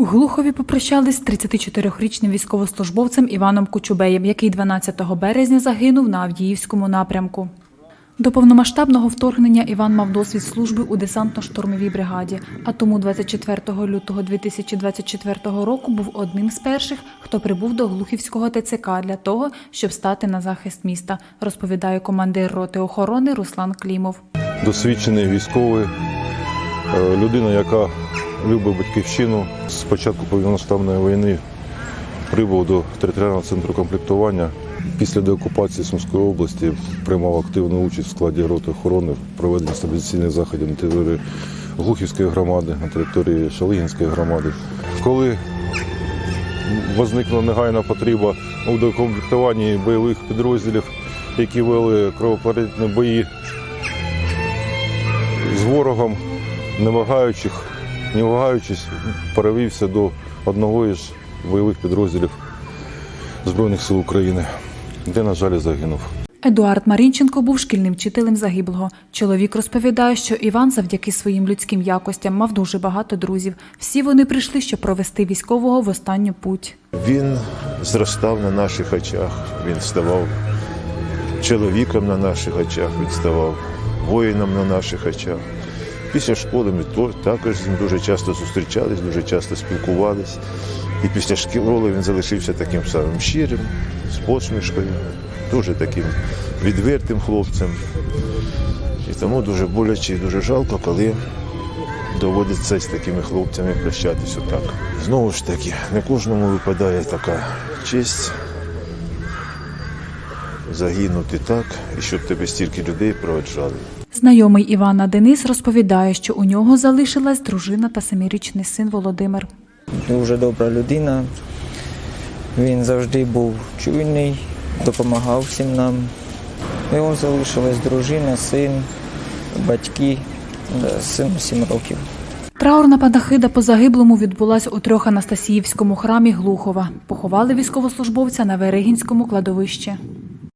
У Глухові попрощались з 34-річним військовослужбовцем Іваном Кучубеєм, який 12 березня загинув на Авдіївському напрямку. До повномасштабного вторгнення Іван мав досвід служби у десантно-штурмовій бригаді, а тому 24 лютого 2024 року був одним з перших, хто прибув до Глухівського ТЦК для того, щоб стати на захист міста, розповідає командир роти охорони Руслан Клімов. досвідчений військовий, е, людина, яка любить батьківщину. З початку повномасштабної війни прибув до територіального центру комплектування. Після деокупації Сумської області приймав активну участь в складі роти охорони в проведенні стабілізаційних заходів на території Глухівської громади, на території Шалигінської громади. Коли возникла негайна потреба у докомплектуванні бойових підрозділів, які вели кровопролитні бої з ворогом, не вагаючих, не вагаючись, перевівся до одного із бойових підрозділів Збройних сил України, де, на жаль, загинув. Едуард Марінченко був шкільним вчителем загиблого. Чоловік розповідає, що Іван завдяки своїм людським якостям мав дуже багато друзів. Всі вони прийшли, щоб провести військового в останню путь. Він зростав на наших очах, він ставав чоловіком на наших очах, він ставав воїном на наших очах. Після школи ми також з ним дуже часто зустрічались, дуже часто спілкувались. І після школи він залишився таким самим щирим, з посмішкою, дуже таким відвертим хлопцем. І тому дуже боляче і дуже жалко, коли доводиться з такими хлопцями прощатись отак. Знову ж таки, не кожному випадає така честь загинути так, і щоб тебе стільки людей проведжали. Знайомий Івана Денис розповідає, що у нього залишилась дружина та семирічний син Володимир. дуже добра людина. Він завжди був чуйний, допомагав всім нам. У нього залишилась дружина, син, батьки, сину 7 років. Траурна панахида по загиблому відбулась у трьох Анастасіївському храмі Глухова. Поховали військовослужбовця на Верегінському кладовищі.